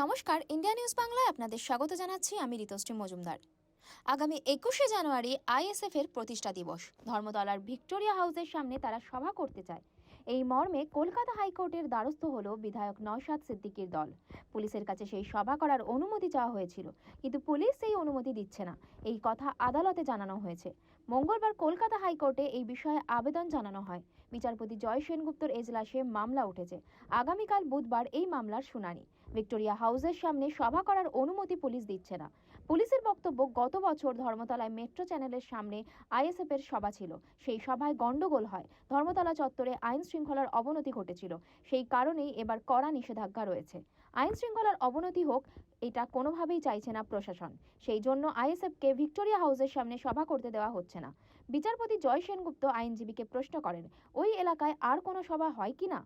নমস্কার, India news বাংলায় আপনাদের স্বাগত জানাচ্ছি আমি ঋতুশ্রী মজুমদার। আগামী একুশে জানুয়ারি আইএসএফ এর প্রতিষ্ঠা দিবস। ধর্মতলার ভিক্টোরিয়া হাউসের সামনে তারা সভা করতে চায়। এই মর্মে কলকাতা হাইকোর্টের দ্বারস্থ হল বিধায়ক নওশাদ সিদ্দিকীর দল। পুলিশের কাছে সেই সভা করার অনুমতি চাওয়া হয়েছিল, কিন্তু পুলিশ সেই অনুমতি দিচ্ছে না। এই কথা আদালতে জানানো হয়েছে। মঙ্গলবার কলকাতা হাইকোর্টে এই বিষয়ে আবেদন জানানো হয়। বিচারপতি জয় সেনগুপ্তর এজলাসে মামলা উঠেছে। আগামীকাল বুধবার এই মামলার শুনানি। ভিক্টোরিয়া হাউসের সামনে সভা করার অনুমতি পুলিশ দিচ্ছে না। পুলিশের বক্তব্য, গত বছর ধর্মতলায় মেট্রো চ্যানেলের সামনে আইএসএফ এর সভা ছিল। সেই সভায় গন্ডগোল হয়। ধর্মতলা চত্বরে আইন শৃঙ্খলার অবনতি ঘটেছিল। সেই কারণেই এবার কড়া নিষেধাজ্ঞা রয়েছে। আইন শৃঙ্খলার অবনতি হোক, এটা কোনোভাবেই চাইছে না প্রশাসন। সেই জন্য আইএসএফকে ভিক্টোরিয়া হাউসের সামনে সভা করতে দেওয়া হচ্ছে না। বিচারপতি জয় সেনগুপ্ত আইনজীবীকে প্রশ্ন করেন, ওই এলাকায় আর কোনো সভা হয় কি না?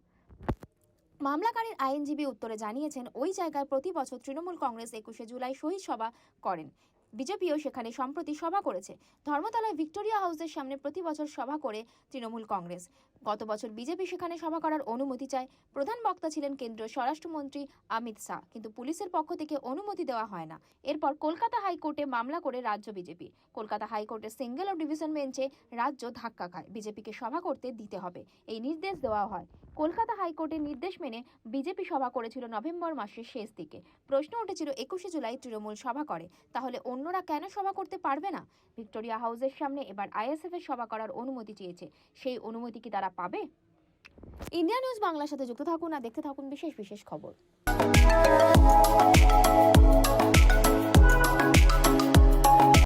মামলাকারীর আইনজীবী উত্তরে জানিয়েছেন, ওই জায়গায় প্রতি বছর তৃণমূল কংগ্রেস একুশে জুলাই শহীদ সভা করেন। বিজেপিও সেখানে সম্প্রতি সভা করেছে। ধর্মতলায় ভিক্টোরিয়া হাউসের সামনে প্রতি বছর সভা করে তৃণমূল কংগ্রেস। গত বছর বিজেপি সেখানে সভা করার অনুমতি চায়। প্রধান বক্তা ছিলেন কেন্দ্রীয় স্বরাষ্ট্রমন্ত্রী অমিত শাহ, কিন্তু পুলিশের পক্ষ থেকে অনুমতি দেওয়া হয় না। এরপর কলকাতা হাইকোর্টে মামলা করে রাজ্য বিজেপি। কলকাতা হাইকোর্টের সিঙ্গেল ও ডিভিশন বেঞ্চে রাজ্য ধাক্কা খায়। বিজেপিকে সভা করতে দিতে হবে। এই নির্দেশ দেওয়া হয়। কলকাতা হাইকোর্টের নির্দেশ মেনে বিজেপি সভা করেছিল নভেম্বর মাসের শেষ দিকে। প্রশ্ন উঠেছিল, একুশে জুলাই তৃণমূল সভা করে, তাহলে অন্যরা কেন সভা করতে পারবে না? ভিক্টোরিয়া হাউসের সামনে এবার আইএসএফ এর সভা করার অনুমতি চেয়েছে। সেই অনুমতি কি তারা পাবে? ইন্ডিয়া নিউজ বাংলার সাথে যুক্ত থাকুন আর দেখতে থাকুন বিশেষ বিশেষ খবর।